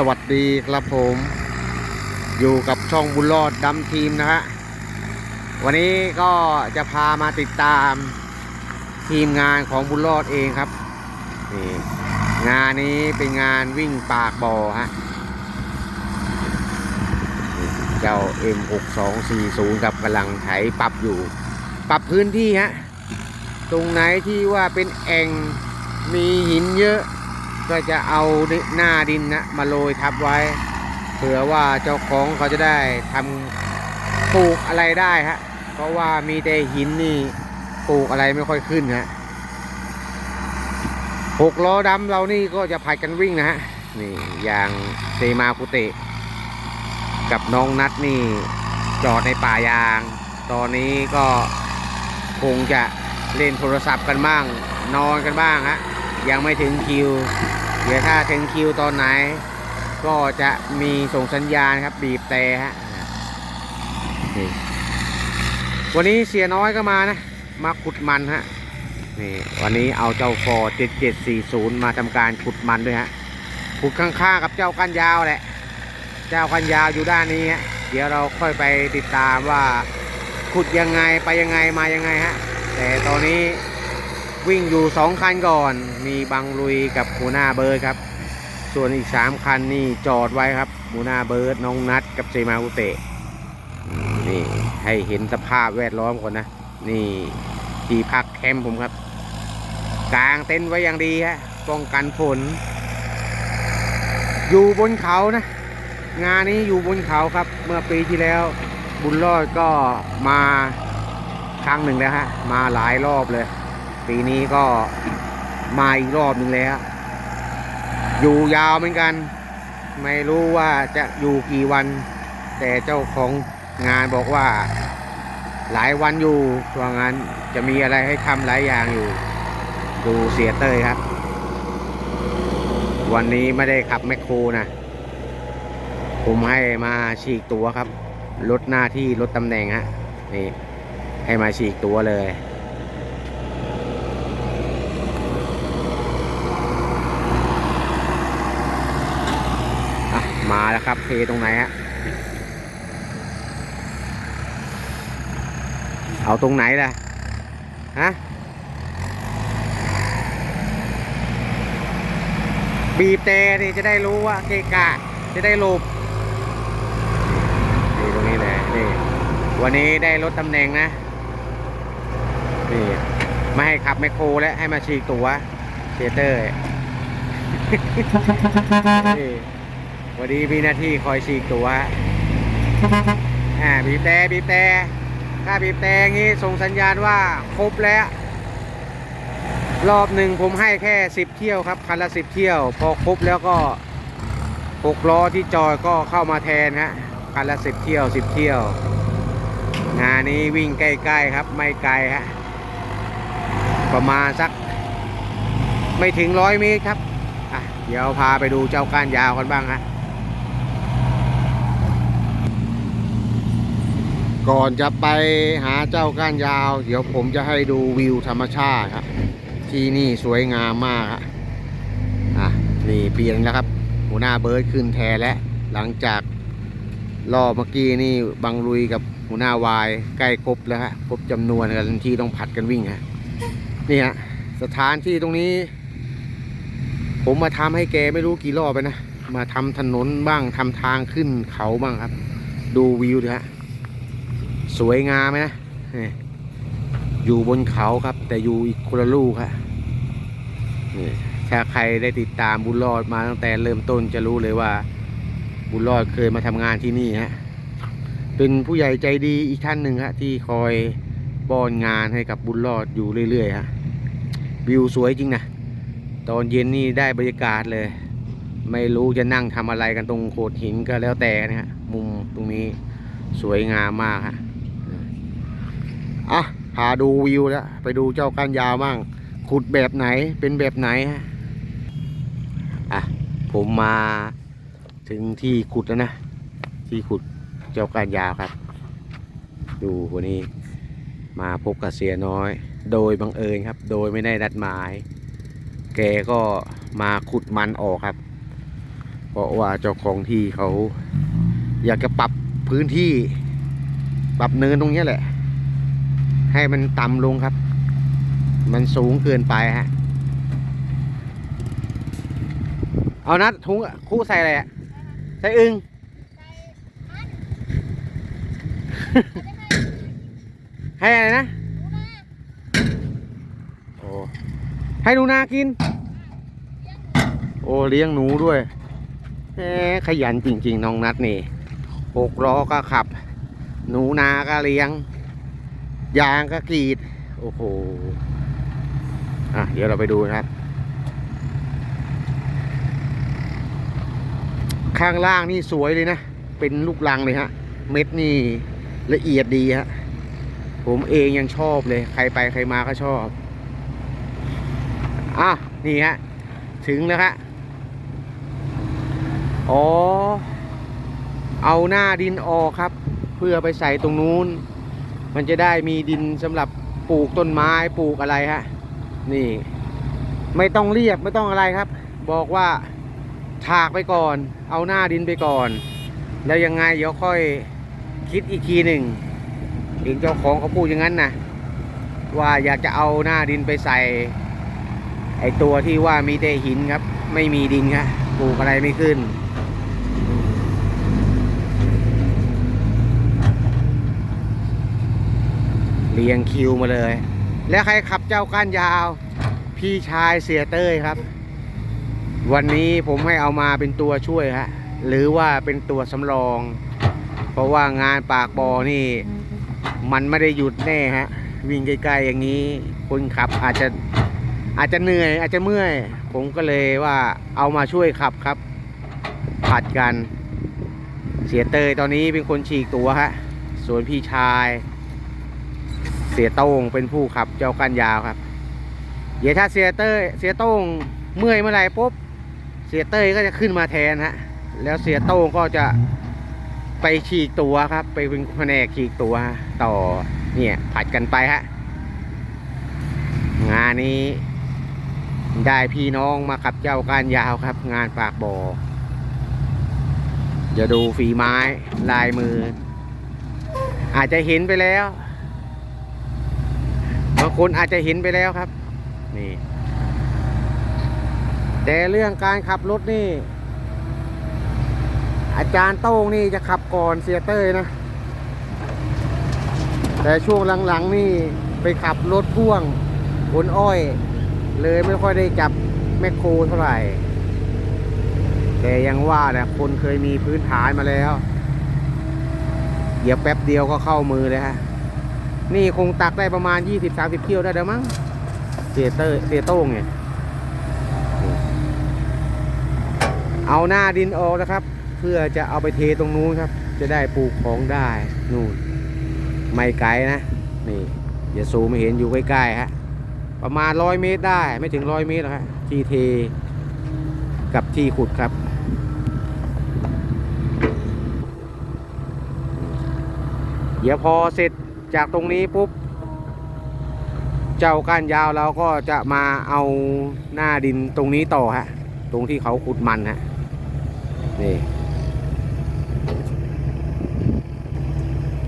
สวัสดีครับผม อยู่กับช่องบุญรอดดำทีมนะฮะ วันนี้ก็จะพามาติดตามทีมงานของบุญรอดเองครับนี่งานนี้เป็นงานวิ่งปากบ่อฮะเจ้า M6240 กับกำลังไถปรับอยู่ ปรับพื้นที่ฮะ ตรงไหนที่ว่าเป็นแอ่งมีหินเยอะ ก็จะเอาหน้าดินนะมาโรยทับไว้ เผื่อว่าเจ้าของเขาจะได้ทำปลูกอะไรได้ฮะเพราะว่ามีแต่หินนี่ปลูกอะไรไม่ค่อยขึ้นฮะหกล้อดำเรานี่ก็จะผัดกันวิ่งนะฮะนี่อย่างเซมาคุเตะกับน้องนัดนี่จอดในป่ายาง ตอนนี้ก็คงจะเล่นโทรศัพท์กันบ้าง นอนกันบ้างฮะยังไม่ถึงคิว เดี๋ยวถ้าถึงคิวตอนไหน ก็จะมีส่งสัญญาณครับ บีบแต่ฮะวันนี้เสียน้อยก็มานะ มาขุดมันฮะนี่วันนี้เอาเจ้าฟอร์7740 มาทำการขุดมันด้วยฮะขุดข้างๆกับเจ้ากันยาวแหละ เจ้ากันยาวอยู่ด้านนี้ฮะเดี๋ยวเราค่อยไปติดตามว่าขุดยังไงไปยังไงมายังไงฮะ แต่ตอนนี้ วิ่งอยู่สองคันก่อน มีบังลุยกับหัวหน้าเบิร์ดครับ ส่วนอีกสามคันนี่จอดไว้ครับหัวหน้าเบิร์ดน้องนัดกับเซมาอุเตะนี่ให้เห็นสภาพแวดล้อมก่อนนะ นี่ที่พักแคมป์ผมครับ กลางเต็นท์ไว้อย่างดีฮะป้องกันฝน อยู่บนเขานะ งานนี้อยู่บนเขาครับ เมื่อปีที่แล้ว บุญรอดก็มาครั้งหนึ่งแล้วฮะ มาหลายรอบเลย ปีนี้ก็มาอีกรอบหนึ่งแล้ว อยู่ยาวเหมือนกัน ไม่รู้ว่าจะอยู่กี่วัน แต่เจ้าของงานบอกว่า หลายวันอยู่ว่างั้นจะมีอะไรให้ทำหลายอย่างอยู่ ดูเสียเต้ยครับ วันนี้ไม่ได้ขับแมคโครนะ ผมให้มาฉีกตัวครับลดหน้าที่ลดตำแหน่งฮะนี่ให้มาฉีกตัวเลย อะ มาแล้วครับ เทตรงไหนฮะ เอาตรงไหนล่ะ ฮะ บีบแต่นี่จะได้รู้ว่าเกะกะ จะได้หลบนี่ตรงนี้เลยนี่ วันนี้ได้ลดตำแหน่งนะ นี่ ไม่ให้ขับแมคโครแล้วให้มาฉีกตัวเซเตอร์ นี่ วันนี้มีหน้าที่คอยฉีกตัวอ่าบีบแต่บีบแต่ถ้าบีบแต่งี้ส่งสัญญาณว่าครบแล้ว รอบหนึ่งผมให้แค่สิบเที่ยวครับคันละสิบเที่ยว พอครบแล้วก็หกล้อที่จอยก็เข้ามาแทนฮะคันละสิบเที่ยวสิบเที่ยว งานนี้วิ่งใกล้ๆครับไม่ไกลฮะประมาณสักไม่ถึงร้อยเมตรครับ อะ เดี๋ยวพาไปดูเจ้าก้านยาวกันบ้างฮะ ก่อนจะไปหาเจ้าก้านยาว เดี๋ยวผมจะให้ดูวิวธรรมชาติครับที่นี่สวยงามมากฮะอะนี่เปลี่ยนแล้วครับ หัวหน้าเบิร์ดขึ้นแทนแล้วหลังจากรอบเมื่อกี้นี่บังลุยกับหัวหน้าวายใกล้ครบแล้วฮะครบจำนวนกันที่ต้องผัดกันวิ่งฮะนี่ฮะสถานที่ตรงนี้ ผมมาทำให้แกไม่รู้กี่รอบไปนะมาทำถนนบ้างทำทางขึ้นเขาบ้างครับ ดูวิวดิฮะ สวยงามไหมนะอยู่บนเขาครับ แต่อยู่อีกคนละลูกฮะนี่ถ้าใครได้ติดตามบุญรอดมาตั้งแต่เริ่มต้นจะรู้เลยว่า บุญรอดเคยมาทำงานที่นี่ฮะเป็นผู้ใหญ่ใจดีอีกท่านหนึ่งฮะที่คอยป้อนงานให้กับบุญรอดอยู่เรื่อยๆฮะวิวสวยจริงนะตอนเย็นนี่ได้บรรยากาศเลย ไม่รู้จะนั่งทำอะไรกันตรงโขดหินก็แล้วแต่นะฮะมุมตรงนี้สวยงามมากฮะ อะพาดูวิวแล้วไปดูเจ้าก้านยาวบ้างขุดแบบไหนเป็นแบบไหนฮะอะผมมาถึงที่ขุดแล้วนะ ที่ขุดเจ้าก้านยาวครับ ดูคนนี้มาพบกับเสียน้อย โดยบังเอิญครับ โดยไม่ได้นัดหมาย แกก็มาขุดมันออกครับ เพราะว่าเจ้าของที่เขา อยากจะปรับพื้นที่ ปรับเนินตรงนี้แหละ ให้มันต่ำลงครับ มันสูงเกินไปฮะ เอานัดทุงคู่ใส่อะไรอะใส่อึงให้อะไรนะ โอ้ ให้หนูนากิน โอ้ เลี้ยงหนูด้วยแหมขยันจริง ๆ น้องนัดนี่หกล้อก็ขับ หนูนาก็เลี้ยง ยางก็กรีด โอ้โห อะ เดี๋ยวเราไปดูนะครับ ข้างล่างนี่สวยเลยนะ เป็นลูกลังเลยฮะ เม็ดนี่ละเอียดดีฮะ ผมเองยังชอบเลย ใครไปใครมาก็ชอบ อะ นี่ฮะ ถึงแล้วฮะ อ๋อ เอาหน้าดินออกครับ เพื่อไปใส่ตรงนู้น มันจะได้มีดินสำหรับปลูกต้นไม้ปลูกอะไรฮะนี่ ไม่ต้องเรียบไม่ต้องอะไรครับ บอกว่าถากไปก่อน เอาหน้าดินไปก่อน แล้วยังไงเดี๋ยวค่อยคิดอีกทีหนึ่งเองเจ้าของเขาพูดอย่างนั้นนะว่าอยากจะเอาหน้าดินไปใส่ ไอตัวที่ว่ามีแต่หินครับ ไม่มีดินครับปลูกอะไรไม่ขึ้น เรียงคิวมาเลย แล้วใครขับเจ้าก้านยาว พี่ชายเสียเต้ยครับ วันนี้ผมให้เอามาเป็นตัวช่วยฮะหรือว่าเป็นตัวสำรอง เพราะว่างานปากบอนี่ มันไม่ได้หยุดแน่ฮะวิ่งใกลๆอย่างนี้คนขับอาจจะอาจจะเหนื่อยอาจจะเมื่อย ผมก็เลยว่าเอามาช่วยขับครับผัดกัน เสียเตยตอนนี้เป็นคนฉีกตัวฮะส่วนพี่ชาย สียโต้งเป็นผู้ขับเจ้ากันยาวครับ เดี๋ยวถ้าเสียเต้ยเสียโต้งเมื่อยเมื่อไรปุ๊บเสียเต้ยก็จะขึ้นมาแทนฮะแล้วเสียโต้งก็จะไปฉีกตัวครับ ไปเป็นแผนกฉีกตัวต่อเนี่ยผัดกันไปฮะงานนี้ได้พี่น้องมาขับเจ้าการยาวครับ งานปากบ่อจะดูฝีไม้ลายมือ อาจจะเห็นไปแล้วางคนอาจจะเห็นไปแล้วครับ นี่ แต่เรื่องการขับรถนี่ อาจารย์โต้งนี่จะขับก่อนเสียเต้ยนะ แต่ช่วงหลังๆนี่ไปขับรถพ่วงขนอ้อย เลยไม่ค่อยได้จับแมคโครเท่าไหร่ แต่ยังว่าแหละคนเคยมีพื้นฐานมาแล้ว เดี๋ยวแป๊บเดียวก็เข้ามือเลยฮะ นี่คงตักได้ประมาณ 20-30เที่ยวได้เดี๋ยวมั้งเสียเตอร์เสียโต้งเนี่ยเอาหน้าดินออกนะครับ เพื่อจะเอาไปเทตรงนู้นครับ จะได้ปลูกของได้นู่นไม่ไกลนะ นี่อย่าซูมไม่เห็นอยู่ใกล้ๆฮะประมาณร้อยเมตรได้ไม่ถึงร้อยเมตรหรอกฮะที่เทกับที่ขุดครับ เดี๋ยวพอเสร็จ จากตรงนี้ปุ๊บ เจ้าก้านยาวเราก็จะมาเอาหน้าดินตรงนี้ต่อฮะ ตรงที่เขาขุดมันฮะ นี่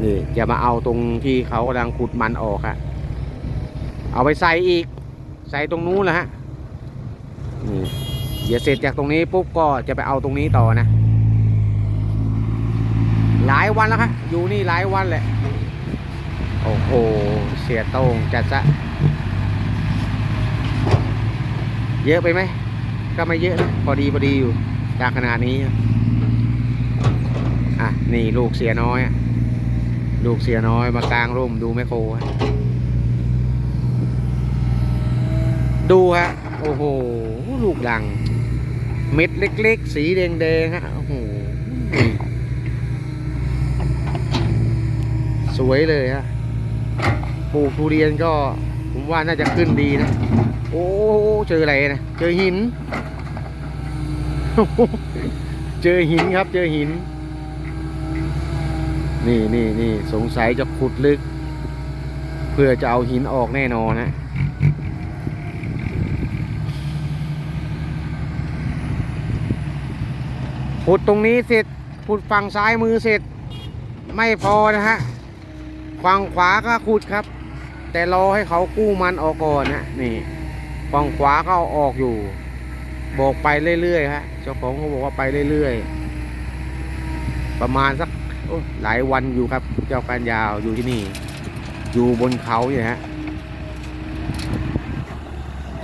นี่จะมาเอาตรงที่เขากำลังขุดมันออกฮะ เอาไปใส่อีก ใส่ตรงนู้นแหละฮะ นี่เดี๋ยวเสร็จจากตรงนี้ปุ๊บก็จะไปเอาตรงนี้ต่อนะ หลายวันแล้วครับอยู่นี่หลายวันแหละ โอ้โห เสียโต้งจัดซะเยอะไปไหม ก็ไม่เยอะนะพอดีพอดีอยู่จากขนาดนี้ อะ นี่ลูกเสียน้อย ลูกเสียน้อยมากลางร่มดูแม่โครดูฮะ โอ้โห ลูกลัง เม็ดเล็กๆ สีแดงๆฮะ โอ้โห สวยเลยฮะ ปลูกทุเรียนก็ผมว่าน่าจะขึ้นดีนะ โอ้เจออะไรนะเจอหิน เจอหินครับ เจอหิน นี่นี่นี่สงสัยจะขุดลึก เพื่อจะเอาหินออกแน่นอนนะขุดตรงนี้เสร็จขุดฝั่งซ้ายมือเสร็จ ไม่พอนะฮะ ฝั่งขวาก็ขุดครับ แต่รอให้เขากู้มันออกก่อนนะนี่ฝั่งขวาก็อาออกอยู่ บอกไปเรื่อยๆฮะเจ้าของเขาบอกว่าไปเรื่อยๆ ประมาณสักหลายวันอยู่ครับ เจ้าการยาวอยู่ที่นี่ อยู่บนเขาเนี่ฮะ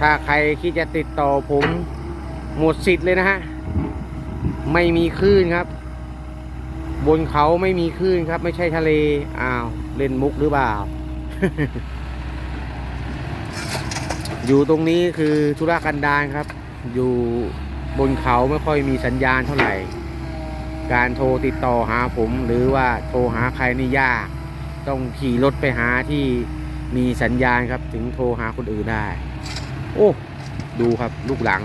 ถ้าใครคิดจะติดต่อผมหมดสิทธิ์เลยนะฮะ ไม่มีคลื่นครับ บนเขาไม่มีคลื่นครับ ไม่ใช่ทะเล อ้าว เล่นมุกหรือเปล่า อยู่ตรงนี้คือธุรกันดารครับ อยู่บนเขาไม่ค่อยมีสัญญาณเท่าไหร่ การโทรติดต่อหาผม หรือว่าโทรหาใครนี่ยาก ต้องขี่รถไปหาที่มีสัญญาณครับ ถึงโทรหาคนอื่นได้ โอ้ ดูครับลูกหลัง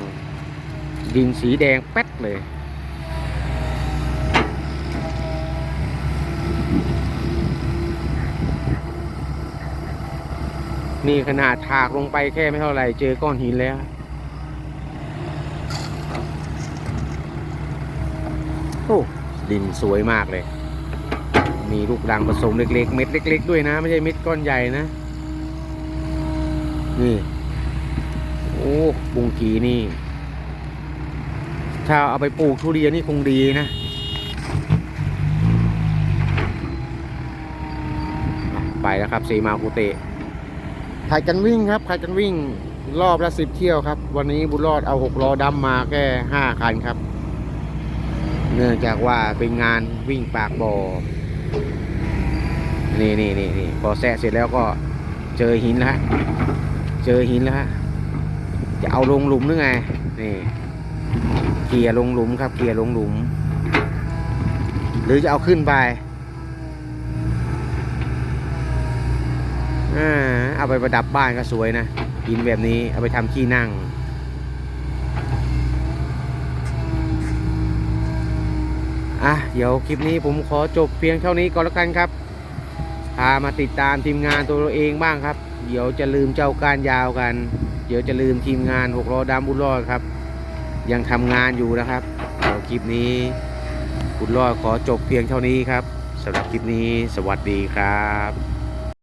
ดินสีแดงแป๊ดเลย นี่ขนาดถากลงไปแค่ไม่เท่าไหร่เจอก้อนหินแล้ว โอ้ ดินสวยมากเลย มีลูกรังผสมเล็กๆ เม็ดเล็ก ๆ ด้วยนะ ไม่ใช่เม็ดก้อนใหญ่นะ นี่ โอ้บุงกีนี่ ถ้าเอาไปปลูกทุเรียนนี่คงดีนะไปแล้วครับสีมาคุเตะ ใครกันวิ่งครับใครกันวิ่งรอบละสิบเที่ยวครับ วันนี้บุญรอดเอาหกล้อดำมาแค่ห้าคันครับ เนื่องจากว่าเป็นงานวิ่งปากบ่อนี่นี่นี่นี่พอแซะเสร็จแล้วก็เจอหินแล้วฮะเจอหินแล้วฮะจะเอาลงหลุมหรือไงนี่เกียร์ลงหลุมครับเกียร์ลงหลุม หรือจะเอาขึ้นไปอ่า เอาไปประดับบ้านก็สวยนะหินแบบนี้เอาไปทำที่นั่ง อะ เดี๋ยวคลิปนี้ผมขอจบเพียงเท่านี้ก่อนแล้วกันครับ พามาติดตามทีมงานตัวเราเองบ้างครับ เดี๋ยวจะลืมเจ้าการยาวกัน เดี๋ยวจะลืมทีมงานหกล้อดำบุญรอดครับ ยังทำงานอยู่นะครับเดี๋ยวคลิปนี้บุญรอดขอจบเพียงเท่านี้ครับสำหรับคลิปนี้สวัสดีครับ